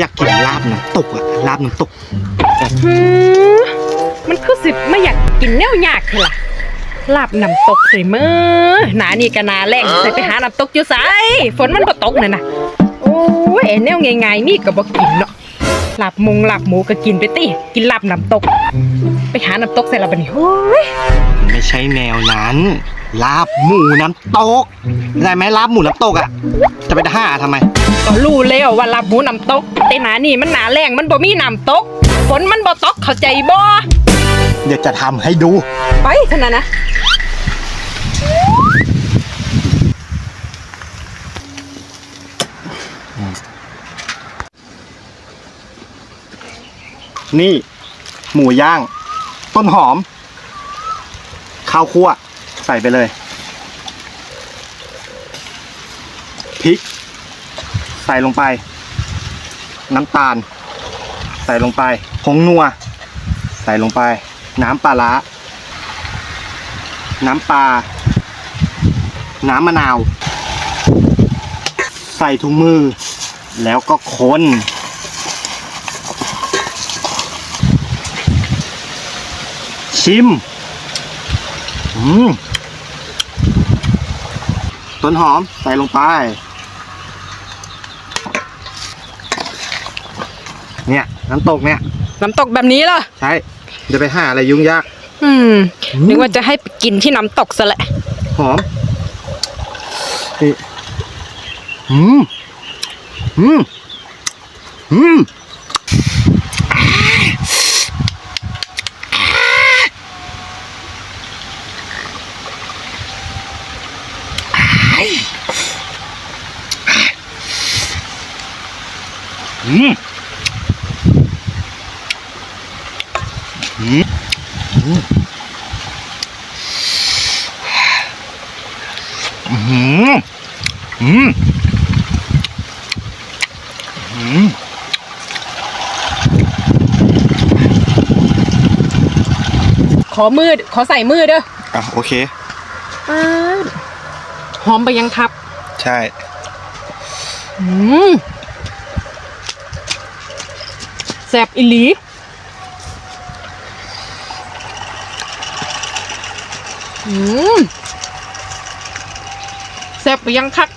อยากกินลาบน้ำตกอะลาบน้ำตกหือมันคือสิไม่อยากกินแนวยากคือล่ะลาบน้ำตกสิมือหนานี่ก็หนาแรงใส่ไปหาน้ำตกอยู่ไสฝนมันบ่ตกนั่นน่ะโอ้ยไอ้แนวง่ายๆนี่ก็บ่กินเนาะลาบมงลาบหมูก็กินไปติกินลาบน้ำตก ไปหาน้ำตกใส่ละบัดนี้โอ้ยไม่ใช่แนวนั้น ลาบหมูน้ำตกได้ไหมลาบหมูน้ำตกอะจะไปห้าทำไม ก็รู้แล้วว่าลาบหมูน้ำตก แต่หนานี่มันหนาแรงมันบ่มีน้ำตก ฝนมันบ่ตกเข้าใจบ่เดี๋ยวจะทำให้ดู ไปเท่านั้นนะ นี่ หมูย่าง ต้นหอม ข้าวคั่ว ใส่ไปเลยพริก ใส่ลงไป น้ำตาล ใส่ลงไปผงนัว ใส่ลงไป น้ำปลาร้าน้ำปลา น้ำมะนาว ใส่ถุงมือ แล้วก็คนชิม อืม ต้นหอมใส่ลงไป เนี่ยน้ำตกเนี่ย น้ำตกแบบนี้เหรอ ใช่ จะไปหาอะไรยุ่งยาก อืมอืมนึกว่าจะให้ไปกินที่น้ำตกซะแหละ หอมนี่อืม อืม อืม อืมอืมอืมอืมอืมขอมือขอใส่มือเด้ออะโอเคอ่า หอมไปยังครับ ใช่ อืมแซ่บอิลีอืมแซ่บไปยังคัก